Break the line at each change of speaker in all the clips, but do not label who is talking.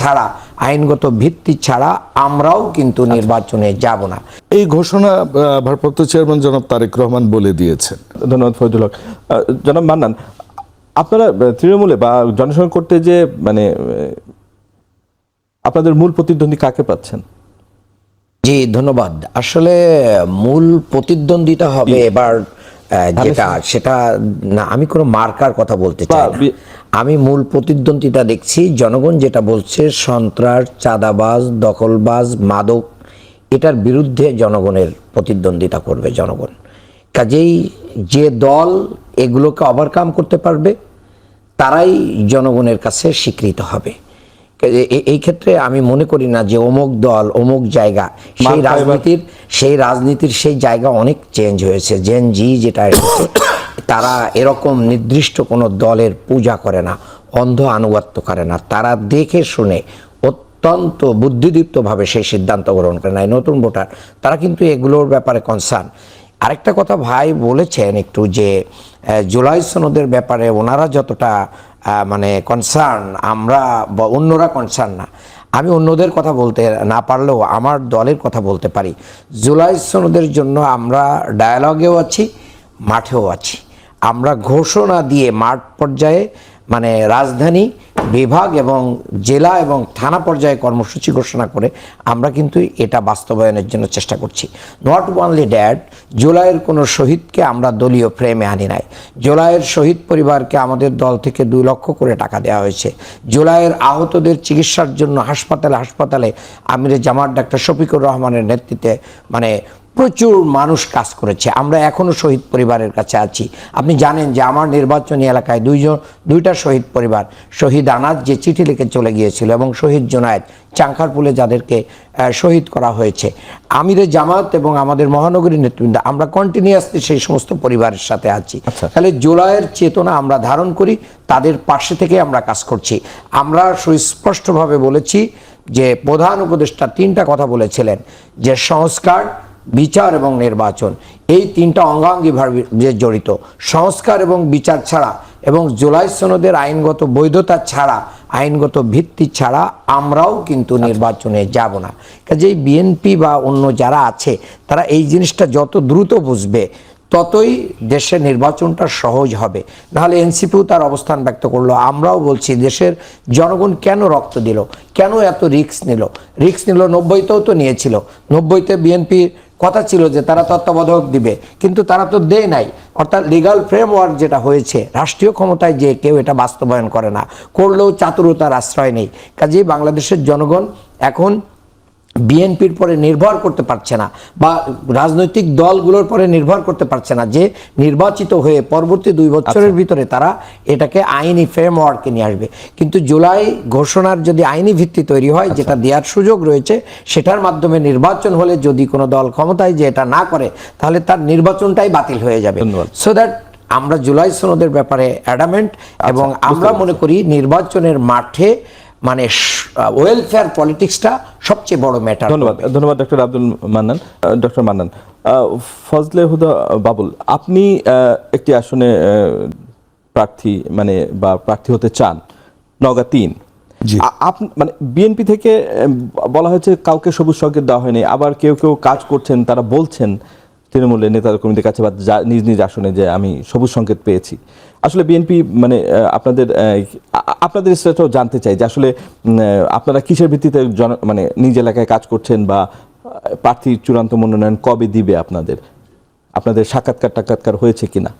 ছাড়া আইনগত ভিত্তি ছাড়া আমরাও কিন্তু নির্বাচনে যাব না।
এই ঘোষণা ভারপ্রাপ্ত চেয়ারম্যান জনাব তারেক রহমান বলে দিয়েছেন।
ধন্যবাদ ফজল হক। জনাব মান্নান আপনারা তৃণমূলে বা জনসংখ্যা করতে যে মানে আপনাদের মূল প্রতিদ্বন্দ্বী কাকে পাচ্ছেন?
জি ধন্যবাদ। আসলে মূল প্রতিদ্বন্দ্বিতা হবে এবার আহ, যেটা সেটা না আমি কোনো মার্কার কথা বলতে চাই না। আমি মূল প্রতিদ্বন্দ্বিতা দেখছি জনগণ যেটা বলছে সন্ত্রাস চাঁদাবাজ দখলবাজ মাদক এটার বিরুদ্ধে জনগণের প্রতিদ্বন্দ্বিতা করবে জনগণ। কাজেই যে দল এগুলোকে ওভারকাম করতে পারবে তারাই জনগণের কাছে স্বীকৃত হবে। এই ক্ষেত্রে আমি মনে করি না যে অমুক দল অমুক জায়গা সেই রাজনীতির সেই রাজনীতির সেই জায়গা অনেক চেঞ্জ হয়েছে। জেন জি যেটা তারা এরকম নির্দিষ্ট কোনো দলের পূজা করে না, অন্ধ আনুগত্য করে না। তারা দেখে শুনে অত্যন্ত বুদ্ধিদীপ্তভাবে সেই সিদ্ধান্ত গ্রহণ করে না। এই নতুন ভোটার, তারা কিন্তু এগুলোর ব্যাপারে কনসার্ন আরেকটা কথা ভাই বলেছেন একটু যে জুলাই সনদের ব্যাপারে ওনারা যতটা মানে কনসার্ন আমরা বা অন্যরা কনসার্ন না। আমি অন্যদের কথা বলতে না পারলেও আমার দলের কথা বলতে পারি। জুলাই সনদের জন্য আমরা ডায়ালগেও আছি, মাঠেও আছি। আমরা ঘোষণা দিয়ে মাঠ পর্যায়ে মানে রাজধানী, বিভাগ এবং জেলা এবং থানা পর্যায়ে কর্মসূচি ঘোষণা করে আমরা কিন্তু এটা বাস্তবায়নের জন্য চেষ্টা করছি। নট ওনলি ড্যাড জুলাইয়ের কোনো শহীদকে আমরা দলীয় ফ্রেমে আনি নাই। জুলাইয়ের শহীদ পরিবারকে আমাদের দল থেকে দুই লক্ষ করে টাকা দেওয়া হয়েছে। জুলাইয়ের আহতদের চিকিৎসার জন্য হাসপাতালে হাসপাতালে আমিরে জামাত ডাক্তার শফিকুর রহমানের নেতৃত্বে মানে প্রচুর মানুষ কাজ করেছে। আমরা এখনও শহীদ পরিবারের কাছে আছি। আপনি জানেন যে আমার নির্বাচনী এলাকায় দুইজন দুইটা শহীদ পরিবার শহীদ আনাজ যে চিঠি লিখে চলে গিয়েছিল এবং শহীদ জোনায়েদ চাঙ্খারপুলে যাদেরকে শহীদ করা হয়েছে। আমিরে জামাত এবং আমাদের মহানগরী নেতৃবৃন্দ আমরা কন্টিনিউয়াসলি সেই সমস্ত পরিবারের সাথে আছি। তাহলে জুলাইয়ের চেতনা আমরা ধারণ করি তাদের পাশে থেকে আমরা কাজ করছি। আমরা সুস্পষ্টভাবে বলেছি যে প্রধান উপদেষ্টা তিনটা কথা বলেছিলেন যে সংস্কার বিচার এবং নির্বাচন। এই তিনটা অঙ্গাঙ্গিভাবে জড়িত সংস্কার এবং বিচার ছাড়া এবং জুলাই সনদের আইনগত বৈধতা ছাড়া আইনগত ভিত্তি ছাড়া আমরাও কিন্তু নির্বাচনে যাব না। কাজেই বিএনপি বা অন্য যারা আছে তারা এই জিনিসটা যত দ্রুত বুঝবে ততই দেশের নির্বাচনটা সহজ হবে। নাহলে এনসিপিও তার অবস্থান ব্যক্ত করল। আমরাও বলছি দেশের জনগণ কেন রক্ত দিল? কেন এত রিস্ক নিল? রিক্স নিল নব্বইতেও তো নিয়েছিল। নব্বইতে বিএনপির কথা ছিল যে তারা তত্ত্বাবধায়ক দিবে, কিন্তু তারা তো দেয় নাই। অর্থাৎ লিগাল ফ্রেমওয়ার্ক যেটা হয়েছে, রাষ্ট্রীয় ক্ষমতায় যে কেউ এটা বাস্তবায়ন করে না, করলেও চাতুরতার আশ্রয় নেই। কাজেই বাংলাদেশের জনগণ এখন বিএনপির পরে নির্ভর করতে পারছে না বা রাজনৈতিক দলগুলোর পরে নির্ভর করতে পারছে না যে নির্বাচিত হয়ে পরবর্তী দুই বছরের ভিতরে তারা এটাকে আইনি ফ্রেমওয়ার্কে নিয়ে আসবে। কিন্তু জুলাই ঘোষণার যদি আইনি ভিত্তি তৈরি হয় যেটা দেওয়ার সুযোগ রয়েছে সেটার মাধ্যমে নির্বাচন হলে যদি কোনো দল ক্ষমতায় যে এটা না করে তাহলে তার নির্বাচনটাই বাতিল হয়ে যাবে। সো দ্যাট আমরা জুলাই সনদের ব্যাপারে অ্যাডামেন্ট এবং আমরা মনে করি নির্বাচনের মাঠে মানে ওয়েলফেয়ার পলিটিক্সটা সবচেয়ে বড় ম্যাটার
ধন্যবাদ। ধন্যবাদ ডক্টর আব্দুল মান্নান ডক্টর মান্নান। ফজলে হুদা বাবুল আপনি একটি আসনে প্রার্থী মানে বা প্রার্থী হতে চান নগা তিন।
জি।
আপ- মানে বিএনপি থেকে বলা হয়েছে কাউকে সবুজ সংকেত দেওয়া হয়নি আবার কেউ কেউ কাজ করছেন তারা বলছেন তৃণমূলের নেতা কর্মীদের কাছে বা নিজ নিজ আসনে যে আমি সবুজ সংকেত পেয়েছি। আসলে বিএনপি মানে আপনাদের আপনাদের সেটাও জানতে চাই যে আসলে আপনারা কিসের ভিত্তিতে জন মানে নিজ এলাকায় কাজ করছেন বা প্রার্থী চূড়ান্ত মনোনয়ন কবে দিবে আপনাদের? আপনাদের সাক্ষাৎকার টাক্ষাৎকার হয়েছে কিনা?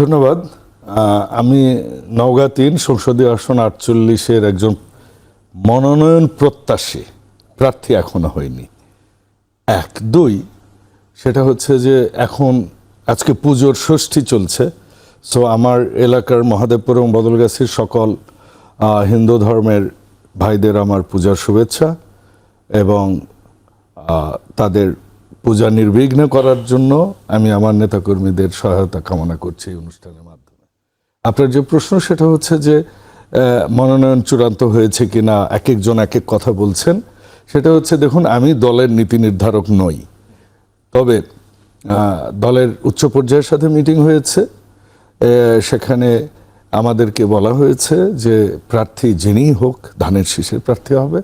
ধন্যবাদ। আমি নওগাঁ তিন, সংসদীয় আসন আটচল্লিশের একজন মনোনয়ন প্রত্যাশী প্রার্থী এখনও হয়নি। এক, দুই সেটা হচ্ছে যে এখন আজকে পুজোর ষষ্ঠী চলছে। সো আমার এলাকার মহাদেবপুর এবং বদলগাছির সকল হিন্দু ধর্মের ভাইদের আমার পূজার শুভেচ্ছা এবং তাদের পূজা নির্বিঘ্ন করার জন্য আমি আমার নেতাকর্মীদের সহায়তা কামনা করছি এই অনুষ্ঠানের মাধ্যমে। আপনার যে প্রশ্ন, সেটা হচ্ছে যে মনোনয়ন চূড়ান্ত হয়েছে কিনা এক একজন এক এক কথা বলছেন। সেটা হচ্ছে, দেখুন, আমি দলের নীতি নির্ধারক নই। তবে দলের উচ্চ পর্যায়ের সাথে মিটিং হয়েছে। সেখানে আমাদেরকে বলা হয়েছে যে, প্রার্থী যিনিই হোক, ধানের শীষের প্রার্থী হবে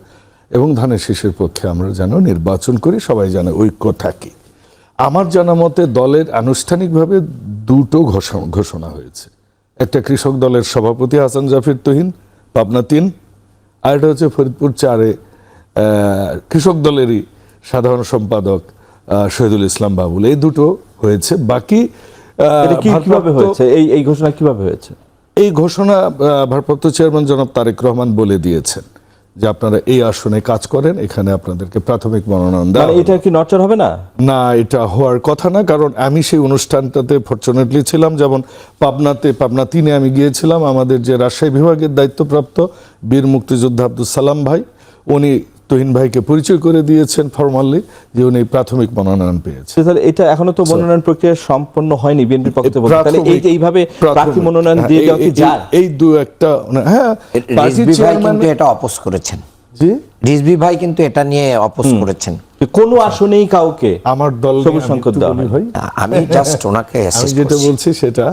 এবং ধানের শীষের পক্ষে আমরা যেন নির্বাচন করি, সবাই যেন ঐক্য থাকি। আমার জানা মতে, দলের আনুষ্ঠানিকভাবে দুটো ঘোষণা হয়েছে। একটা কৃষক দলের সভাপতি হাসান জাফির তহিন, পাবনা তিন, আর এটা হচ্ছে ফরিদপুর চারে কৃষক দলেরই সাধারণ সম্পাদক শহীদুল ইসলাম বাবুল। এই দুটো হয়েছে। বাকি
কীভাবে হয়েছে? এই এই ঘোষণা কীভাবে হয়েছে?
এই ঘোষণা ভারপ্রাপ্ত চেয়ারম্যান জনাব তারেক রহমান বলে দিয়েছেন যে আপনারা এই আসনে কাজ করেন এখানে আপনাদেরকে প্রাথমিক মনোনয়ন দেওয়া
মানে এটা কি নড়চড় হবে না?
না এটা হওয়ার কথা না কারণ আমি সেই অনুষ্ঠানটাতে ফর্চুনেটলি ছিলাম। যেমন পাবনাতে পাবনা তিনে আমি গিয়েছিলাম। আমাদের যে রাজশাহী বিভাগের দায়িত্বপ্রাপ্ত বীর মুক্তিযোদ্ধা আব্দুল সালাম ভাই উনি তুহিন ভাইকে পরিচয় করে দিয়েছেন ফর্মালি যে উনি প্রাথমিক মনোনয়ন পেয়েছেন।
তাহলে এটা এখনও তো মনোনয়ন প্রক্রিয়া সম্পন্ন হয়নি বিএনপির পক্ষ থেকে তাহলে এই যে এইভাবে প্রার্থী
প্রাথমিক-
মনোনয়ন
হ্যাঁ,
দিয়ে
এই-
দেওয়া কি
এই-
যায়?
এই দু একটা হ্যাঁ
রিজভি ভাই
চেয়ারম্যান
কিন্তু এটা অপোজ করেছেন।
জি?
রিজভি ভাই কিন্তু এটা নিয়ে অপোজ করেছেন।
কোনো আসনেই কাউকে।
আমার দল
সবুজ সংকেত দেওয়া হয়।
ভাই।
আমি জাস্ট ওনাকে
আমি যেটা বলছি সেটা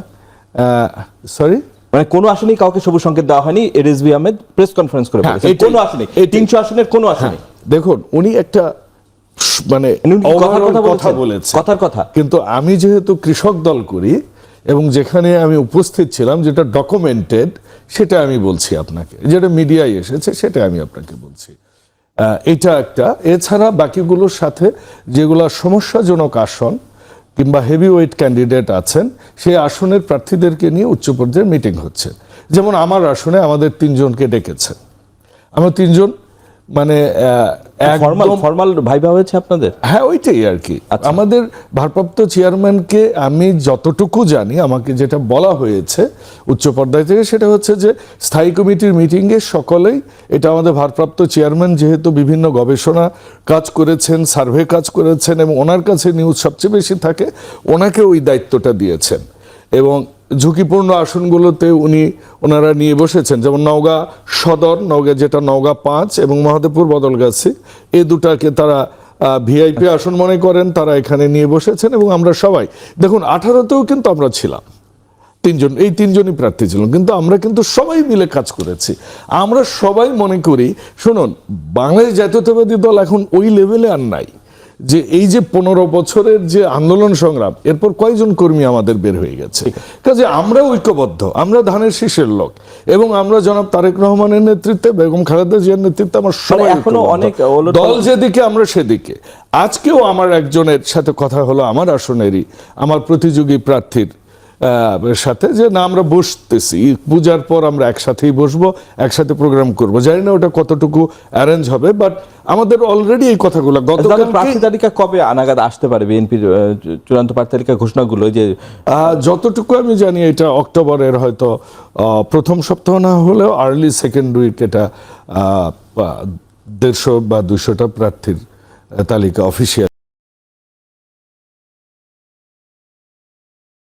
সরি
মানে কোনো আসনেই কাউকে সবুজ সংকেত দেওয়া হয়নি রিজভি আহমেদ প্রেস কনফারেন্স করে
হ্যাঁ,
কোনো আসনে। তিনশো আসনের কোনো আসনে
দেখুন উনি একটা মানে
কথা
বলেছে
কথার কথা।
কিন্তু আমি যেহেতু কৃষক দল করি এবং যেখানে আমি উপস্থিত ছিলাম যেটা ডকুমেন্টেড সেটা আমি বলছি আপনাকে। যেটা মিডিয়ায় এসেছে সেটা আমি আপনাকে বলছি। আহ, এটা একটা। এছাড়া বাকিগুলোর সাথে যেগুলো সমস্যাজনক আসন কিংবা হেভিওয়েট ক্যান্ডিডেট আছেন, সেই আসনের প্রার্থীদেরকে নিয়ে উচ্চ পর্যায়ের মিটিং হচ্ছে। যেমন আমার আসনে আমাদের তিনজনকে ডেকেছে আমরা তিনজন মানে
ফর্মাল ফর্মাল ভাইবা হয়েছে আপনাদের?
হ্যাঁ ওইটাই আর কি।
আচ্ছা।
আমাদের ভারপ্রাপ্ত চেয়ারম্যানকে আমি যতটুকু জানি আমাকে যেটা বলা হয়েছে উচ্চ পর্যায় থেকে সেটা হচ্ছে যে স্থায়ী কমিটির মিটিংয়ে সকলেই এটা আমাদের ভারপ্রাপ্ত চেয়ারম্যান যেহেতু বিভিন্ন গবেষণা কাজ করেছেন সার্ভে কাজ করেছেন এবং ওনার কাছে নিউজ সবচেয়ে বেশি থাকে ওনাকে ওই দায়িত্বটা দিয়েছেন। এবং ঝুঁকিপূর্ণ আসনগুলোতে উনি ওনারা নিয়ে বসেছেন। যেমন নওগাঁ সদর নওগাঁ যেটা নওগাঁ পাঁচ এবং মহাদেবপুর বদলগাছি এই দুটাকে তারা ভিআইপি আসন মনে করেন তারা এখানে নিয়ে বসেছেন এবং আমরা সবাই। দেখুন আঠারোতেও কিন্তু আমরা ছিলাম। তিনজন এই তিনজনই প্রার্থী ছিলাম কিন্তু আমরা কিন্তু সবাই মিলে কাজ করেছি। আমরা সবাই মনে করি শুনুন বাংলাদেশ জাতীয়তাবাদী দল এখন ওই লেভেলে আর নাই। যে এই যে পনেরো বছরের যে আন্দোলন সংগ্রাম এরপর কয়জন কর্মী আমাদের বের হয়ে গেছে? কাজে আমরা ঐক্যবদ্ধ আমরা ধানের শীষের লোক এবং আমরা জনাব তারেক রহমানের নেতৃত্বে বেগম খালেদা জিয়ার নেতৃত্বে আমার সবাই
মানে
এখনও
অনেক
দল যেদিকে আমরা সেদিকে। আজকেও আমার একজনের সাথে কথা হলো আমার আসনেরই আমার প্রতিযোগী প্রার্থীর সাথে যে না আমরা বসতেছি। পূজার পর আমরা একসাথেই বসবো একসাথে প্রোগ্রাম করব। জানি না ওটা কতটুকু অ্যারেঞ্জ হবে বাট আমাদের অলরেডি এই কথাগুলো
তাহলে প্রার্থী তালিকা কবে আনাগাদ আসতে পারে বিএনপির চূড়ান্ত প্রার্থী তালিকা ঘোষণাগুলো যে
যতটুকু আমি জানি এটা অক্টোবরের হয়তো আহ, প্রথম সপ্তাহ না হলেও আর্লি সেকেন্ড উইক এটা আহ, দেড়শো বা দুশোটা প্রার্থীর তালিকা অফিসিয়াল